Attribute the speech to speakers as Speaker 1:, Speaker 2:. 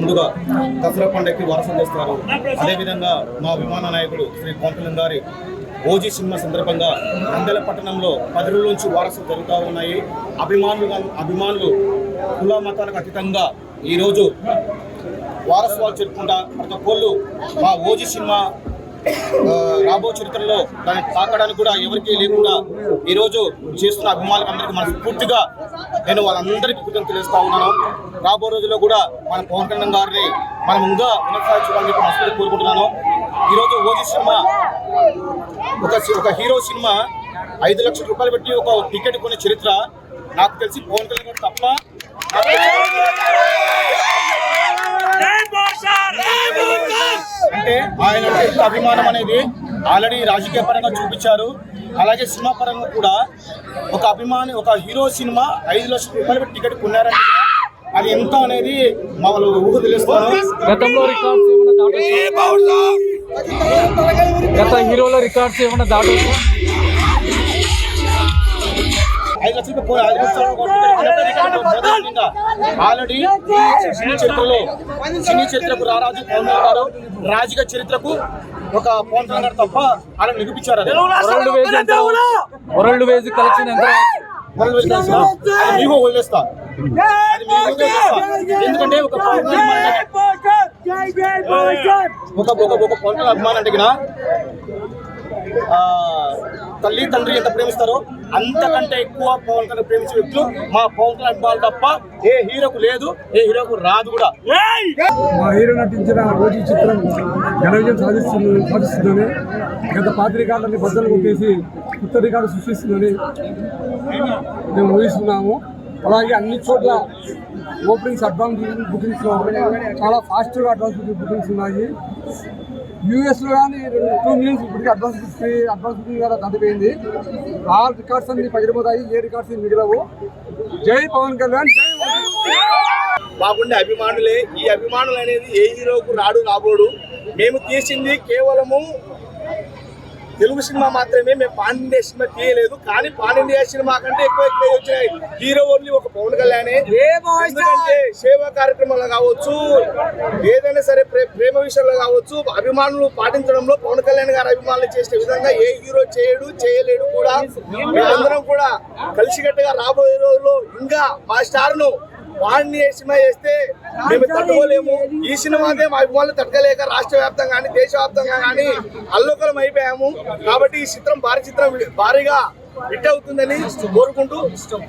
Speaker 1: ముందుగా దసరా పండగకి వారసం చేస్తారు. అదేవిధంగా మా విమాన నాయకుడు శ్రీ కోంటలం గారి ఓజీ సినిమా సందర్భంగా నందెల పట్టణంలో పది రోజుల నుంచి వారసులు జరుగుతూ ఉన్నాయి. అభిమానులు అభిమానులు కుల మతాలకు అతీతంగా ఈరోజు వారసత్వాలు చెప్పుకుంటా ప్రతి ఒక్కళ్ళు మా ఓజీ సినిమా రాబో చరిత్రలో దాన్ని తాకడానికి కూడా ఎవరికీ లేకుండా ఈరోజు చేస్తున్న అభిమానులకు అందరికీ మనస్ఫూర్తిగా నేను వాళ్ళందరికీ కృతజ్ఞత తెలుస్తా ఉన్నాను. రాబో రోజుల్లో కూడా మన పవన్ కళ్యాణ్ గారిని మనం ఇంకా ఉన్నతస్థాయి చూడాలని చెప్పి మనస్ఫూర్తి కోరుకుంటున్నాను. ఈరోజు ఓజీ సినిమా ఒక ఒక హీరో సినిమా ఐదు లక్షల రూపాయలు పెట్టి ఒక టికెట్ కొనే చరిత్ర. నాకు తెలిసి పవన్ కళ్యాణ్ గారు తప్ప ఆయన ఎంత అభిమానం అనేది ఆల్రెడీ రాజకీయ పరంగా చూపించారు. అలాగే సినిమా పరంగా కూడా ఒక అభిమాని ఒక హీరో సినిమా ఐదు లక్షల రూపాయలు పెట్టి టికెట్ కొన్నారంటే కూడా అది ఎంత అనేది మా వాళ్ళు ఊహ
Speaker 2: దాటొచ్చు? గత హీరోల రికార్డ్స్ ఏమైనా దాటొచ్చు?
Speaker 1: ఐదు లక్షలు ఐదు లక్షలు మొదలైందిగా ఆల్రెడీ సినీ చరిత్రలో సినీ చరిత్రకు రారాజు పవన్ కళ్యాణ్ గారు రాజకీయ చరిత్రకు ఒక పవన్ కళ్యాణ్ గారు తప్ప అలా నిరూపించారు అది.
Speaker 2: వరల్డ్ వేజ్ ఎంత? వరల్డ్ వేజ్ కలెక్షన్ ఎంత?
Speaker 1: వరల్డ్ వైడ్ కలిసి అది మీకు వదిలేస్తా. అది మీకు వదిలేస్తా. ఎందుకంటే ఒక ఒక పవన్ అభిమాని అంటే గిన, ఆ, తల్లి తండ్రి ఎంత ప్రేమిస్తారో అంతకంటే ఎక్కువ పవన్ కళ్యాణ్ ప్రేమించే వ్యక్తులు మా పవన్ కళ్యాణ్ అభిమానులు తప్ప ఏ హీరోకు లేదు ఏ హీరోకు రాదు కూడా.
Speaker 3: మా హీరో నటించిన రోజు చిత్రం ఘన విజయం సాధిస్తుంది సాధిస్తుందని గత పాత రికార్డులని బద్దలు కొట్టేసి కొత్త రికార్డు సృష్టిస్తుందని మేము ఊహిస్తున్నాము. అలాగే అన్ని చోట్ల ఓపెనింగ్స్ అడ్వాన్స్ బుకింగ్స్ చాలా ఫాస్ట్గా అడ్వాన్స్ బుకింగ్స్ ఉన్నాయి. యూఎస్లో కానీ టూ మిలియన్స్ ఇప్పటికీ అడ్వాన్స్ బుకింగ్ అడ్వాన్స్ బుకింగ్ ద్వారా దాటిపోయింది ఆ రికార్డ్స్ అన్ని పగిలిపోతాయి ఏ రికార్డ్స్ మిగిలవు. జై పవన్ కళ్యాణ్ జై
Speaker 4: బాగుండే అభిమానులే ఈ అభిమానులు అనేది ఏ హీరోకు రాడు రాబోడు. మేము తీసింది కేవలము తెలుగు సినిమా మాత్రమే మేము పాన్ ఇండియా సినిమా తీయలేదు కానీ పాన్ ఇండియా సినిమా కంటే ఎక్కువ ఎక్కువ వచ్చినాయి. హీరో ఓన్లీ ఒక పవన్ కళ్యాణ్. సేవా కార్యక్రమాలు కావచ్చు ఏదైనా సరే ప్రే- ప్రేమ విషయంలో కావచ్చు అభిమానులు పాటించడంలో పవన్ కళ్యాణ్ గారి అభిమానులు చేసే విధంగా ఏ హీరో చేయడు చేయలేడు కూడా. మేమందరం కూడా కలిసికట్టుగా రాబోయే రోజుల్లో ఇంకా మా స్టార్ను వాడిని సినిమా చేస్తే మేము తట్టుకోలేము. ఈ సినిమాదే మా అభిమానులు తట్టుకోలేక రాష్ట్ర వ్యాప్తంగా కానీ దేశవ్యాప్తంగా కానీ అల్లోకలం అయిపోయాము. కాబట్టి ఈ చిత్రం భారీ చిత్రం భారీగా హిట్ అవుతుందని కోరుకుంటూ